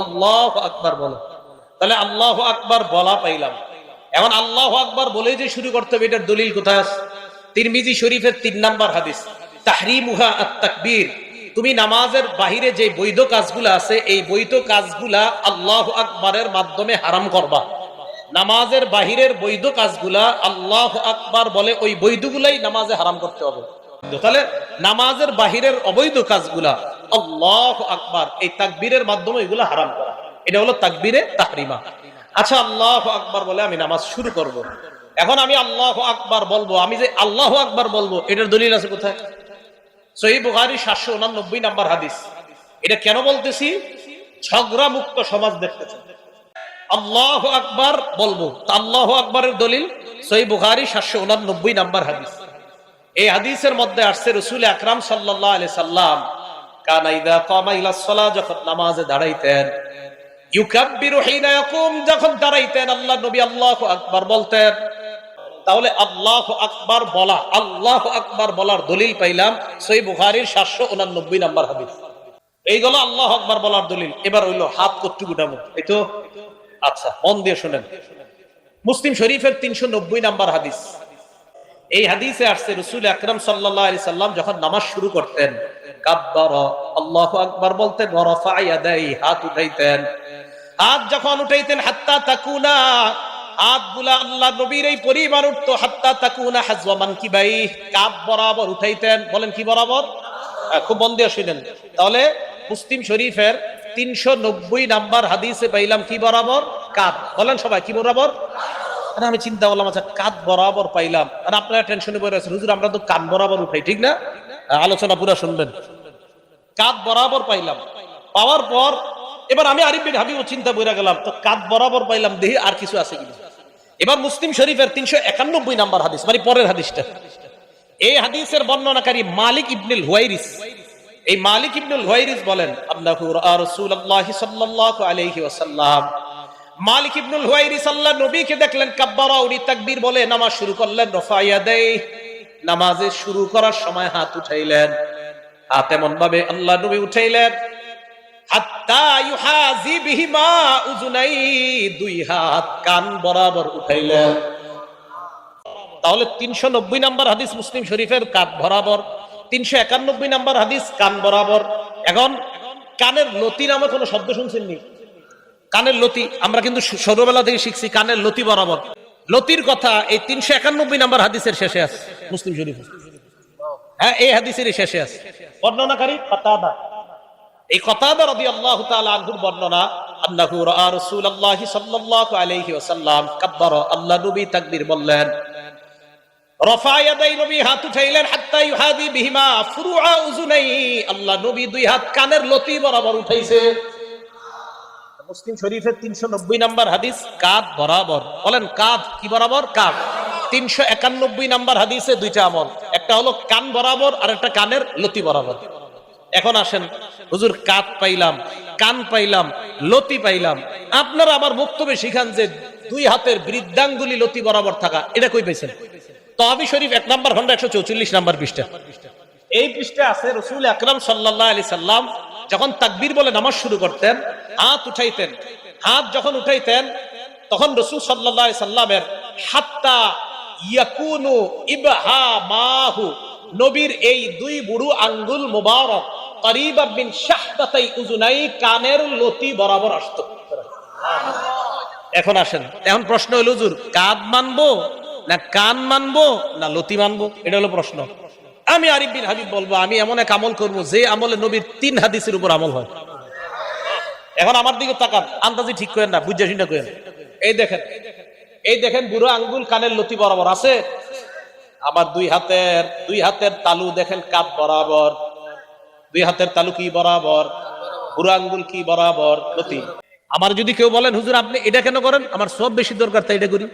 আল্লাহ আকবার বলো। তাহলে আল্লাহ আকবার বলা পাইলাম। এখন আল্লাহ আকবার বলেই যে শুরু করতে হবে, এটার দলিল কোথায় তিরমিজি শরীফের তিন নাম্বার হাদিস। তাহরিমুহা আত তাকবীর তুমি নামাজের বাহিরে যে বৈধ কাজগুলা আছে, এই বৈধ কাজগুলা আল্লাহ আকবারের মাধ্যমে হারাম করবা। নামাজের বাহিরের বৈধ কাজগুলা আল্লাহ আকবার বলে ওই বৈধগুলাই নামাজে হারাম করতে হবে। তাহলে নামাজের বাহিরের অবৈধ কাজগুলা আল্লাহ আকবার। এই তাকবীরের মাধ্যমে এগুলা হারাম করা। এটা হলো তাকবীরে তাহরিমা। আচ্ছা আল্লাহ আকবার বলে আমি নামাজ শুরু করব। এখন আমি আল্লাহ আকবার বলব। আমি যে আল্লাহ আকবার বলব, এটার দলিল আছে কোথায়? সহি বুখারি সাতশো উনানব্বই নাম্বার হাদিস। এটা কেন বলতেছি? ঝগড়া মুক্ত সমাজ দেখতেছে আল্লাহ আকবার বলব। আল্লাহ আকবরের দলিল সহি বুখারি সাতশো উনানব্বই নাম্বার হাদিস। এই হাদিসের মধ্যে আসছে রসুল আকরাম সাল্লাহ আলি সাল্লাম দলিল পাইলাম সাতশো উনানব্বই নাম্বার আল্লাহ বলার দলিল। এবার হইল হাত কট্টু গুটাবো আচ্ছা মন দিয়ে শোনেন। মুসলিম শরীফের তিনশো নব্বই নাম্বার হাদিস। এই হাদিসে আসছে, রসুল আকরম সাল্লাহ সাল্লাম যখন নামাজ শুরু করতেন তাহলে মুসলিম শরীফের তিনশো নব্বই নাম্বার হাদিসে পাইলাম কি বরাবর? কাপ। বলেন সবাই, কি বরাবর? আমি চিন্তা করলাম আচ্ছা কাঁধ বরাবর পাইলাম। আপনারা টেনশনে আছেন, হুজুর, আমরা তো কান বরাবর উঠাই, ঠিক না? আলোচনা পুরো শুনবেন। কাঁধ বরাবর পাইলাম। পাওয়ার পর, এবার আমি আরিফ বিন হাবিব চিন্তা বইরা গেলাম, তো কাঁধ বরাবর পাইলাম দেখি আর কিছু আছে কিনা? এবার মুসলিম শরীফের তিনশো একানব্বই নাম্বার হাদিস মানে পরের হাদিসটা। এই হাদিসের বর্ণনাকারী মালিক ইবনুল হুয়াইরিস, এই মালিক ইবনুল হুয়াইরিস বলেন আল্লাহু রাসূলুল্লাহ সাল্লাল্লাহু আলাইহি ওয়াসাল্লাম। মালিক ইবনুল হুয়াইরিস আল্লাহ নবীকে দেখলেন কাব্বারা উনি তাকবীর বলে, নামাজ শুরু করলেন রফাইয়া দেই নামাজে শুরু করার সময় হাত উঠাইলেন। হাত এমন ভাবে আল্লাহ নবী উঠাইলেন তিনশো নব্বই নাম্বার হাদিস মুসলিম বরাবর তিনশো একানব্বই নাম্বার হাদিস কান বরাবর। এখন কানের লতি নামে কোনো শব্দ শুনছেননি? কানের লতি, আমরা কিন্তু ছোটবেলা থেকে শিখছি কানের লতি বরাবর। লতির কথা এই তিনশো একানব্বই নাম্বার হাদিসের শেষে আছে। মুসলিম শরীফ হ্যাঁ এই হাদিসের শেষে আছে। বর্ণনাকারী কতাদা এই কতাদা রাদিয়াল্লাহু তাআলা আনহুর বর্ণনা রাসূলুল্লাহি সাল্লাল্লাহু আলাইহি ওয়াসাল্লাম কাব্বারা আল্লাহ নবী তাকবীর বললেন রফা ইয়াদাই নবী হাত উঠাইলেন হাত্তা ইউহাদি বিহিমা ফুরুআ উযুনাই। আল্লাহ নবী দুই হাত কানের লতি বরাবর উঠাইছে। মুসলিম শরীফের তিনশো নব্বই নাম্বার হাদিস বরাবর। বলেন কি বরাবর? তিনশো একানব্বই নাম্বার হাদিসে দুইটা আমল। একটা হলো কান বরাবর, আর একটা কানের লতি বরাবর। এখন আসেন, হুজুর কাত পাইলাম, কান পাইলাম, লতি পাইলাম। আপনারা আবার বক্তব্যে শিখান যে দুই হাতের বৃদ্ধাঙ্গুলি লতি বরাবর থাকা, এটা কই পাইছেন? তহাবি শরীফ এক নম্বর খন্ড একশো চৌচল্লিশ নাম্বার পৃষ্ঠা। এই পৃষ্ঠে আছে রসুল আকরাম সাল্লাহ আলি সাল্লাম যখন তাকবীর বলে নামাজ শুরু করতেন, হাত উঠাইতেন। হাত যখন উঠাইতেন, তখন রসুল সাল্লাহ সাল্লামের হাত্তা ইয়াকুনু ইবহা মাহু নবীর এই দুই বুড়ু আঙ্গুল মুবারক করিবা বিন শাহদাতাই উজুনাই কানের লতি বরাবর আসতো। এখন আসেন। এখন প্রশ্ন হলো, হুজুর কাদ মানবো না কান মানবো না লতি মানবো? এটা হলো প্রশ্ন। আমি আরিফ বিন হাবিব বলব, আমি এমন এক আমল করব, যে আমলে নবীর তিন হাদিসের উপর আমল হয়। এখন আমার দিকে তাকান, আন্দাজি ঠিক করেন না, বুঝা শুনে করেন। এই দেখেন এই দেখেন বুড়ো আঙ্গুল কানের লতি বরাবর আছে। আমার দুই হাতের দুই হাতের তালু দেখেন কাপ বরাবর। দুই হাতের তালু কি বরাবর? বুড়ো আঙ্গুল কি বরাবর? লতি। আমার যদি কেউ বলেন, হুজুর, আপনি এটা কেন করেন? আমার সব বেশি দরকার, তাই এটা করি।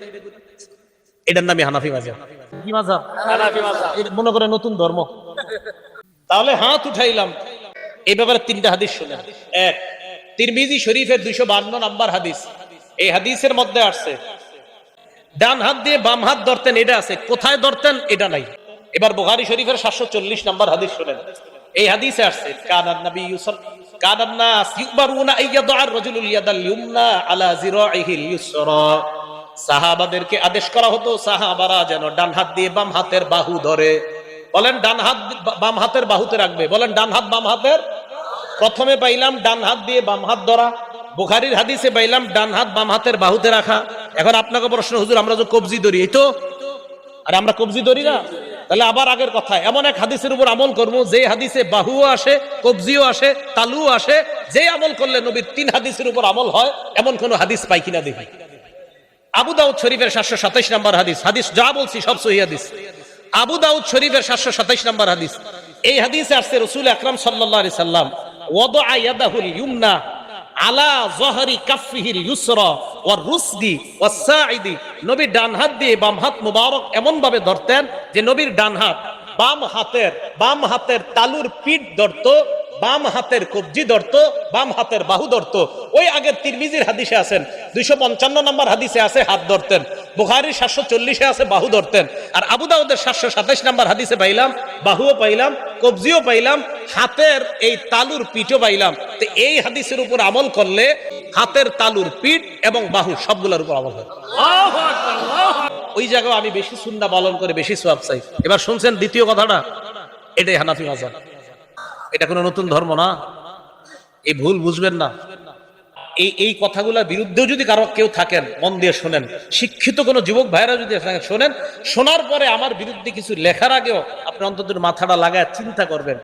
এটার নামই হানাফি মাজাব কি এটা মনে করে নতুন ধর্ম। তাহলে হাত উঠাইলাম। এই ব্যাপারে তিনটা হাদিস শুনেন। এক তিরমিজি শরীফের দুইশো বান্ন নাম্বার হাদিস। এই হাদিসের মধ্যে আসছে ডান হাত দিয়ে বাম হাত ধরতেন এটা আছে। কোথায় ধরতেন এটা নাই। এবার বুখারী শরীফের সাতশো চল্লিশ নাম্বার হাদিস শুনেন। এই হাদিসে আসছে কানান নবী কানান নাস ইউবারুনা আইয়াদা আর রাজুলুল ইয়াদাল ইউমনা আলা জিরাইহিল ইউসরা। সাহাবাদেরকে আদেশ করা হতো, সাহাবারা যেন ডান হাত দিয়ে বাম হাতের বাহু ধরে। বলেন, ডান হাত বাম হাতের বাহুতে রাখবে। বলেন, ডান হাত বাম হাতের? প্রথমে পাইলাম ডান হাত দিয়ে বাম হাত ধরা। বুখারির হাদিসে পাইলাম ডান হাত বাম হাতের বাহুতে রাখা। এখন আপনাকে প্রশ্ন, হুজুর, আমরা যে কবজি ধরি, এই তো? আর আমরা কবজি ধরি না? তাহলে আবার আগের কথা। এমন এক হাদিসের উপর আমল করব, যে হাদিসে বাহুও আসে, কবজিও আসে, তালুও আসে। যে আমল করলে নবীর তিন হাদিসের উপর আমল হয়, এমন কোন হাদিস পাই কিনা দেখি। আবু দাউদ শরীফের সাতশো সাতাইশ নম্বর হাদিস। হাদিস যা বলছি সব সহি হাদিস। আবু দাউদ শরীফের সাতশো সাতাইশ নম্বর হাদিস। এই হাদিসে আসছে রসুল আকরাম সাল্লাহ সাল্লাম ওয়াদা ইয়াদাহুল ইউমনা আলা জহরি কাফিহিল ইউসরা ওয়ার রুসদি ওয়াস সাইদি নবী ডান হাত দিয়ে বাম হাত মুবারক এমন ভাবে ধরতেন যে নবীর ডান হাত বাম হাতের বাম হাতের তালুর পিঠ ধরতো বাম হাতের কবজি ধরতো বাম হাতের বাহু ধরতো। ওই আগের তিরমিজির হাদিসে আছেন দুইশো পঞ্চান্ন নম্বর হাদিসে আছে হাত ধরতেন। বুখারির সাতশো চল্লিশে আছে বাহু ধরতেন। আর আবু দাউদের সাতশো সাতাইশ নম্বর হাদিসে পাইলাম বাহুও পাইলাম কবজিও পাইলাম হাতের এই তালুর পিঠও পাইলাম। তো এই হাদিসের উপর আমল করলে হাতের তালুর পিঠ এবং বাহু সবগুলোর উপর আমল হয়। ওই জায়গায় আমি বেশি সুন্না পালন করে বেশি সোয়াব চাই। এবার শুনছেন দ্বিতীয় কথাটা এটাই হানাফি মাজাব এটা কোনো নতুন ধর্ম না। এই ভুল বুঝবেন না। এই এই কথাগুলোর বিরুদ্ধেও যদি কারও কেউ থাকেন, মন দিয়ে শোনেন, শিক্ষিত কোনো যুবক ভাইরা যদি শোনেন, শোনার পরে আমার বিরুদ্ধে কিছু লেখার আগেও আপনি অন্তত মাথাটা লাগায় চিন্তা করবেন।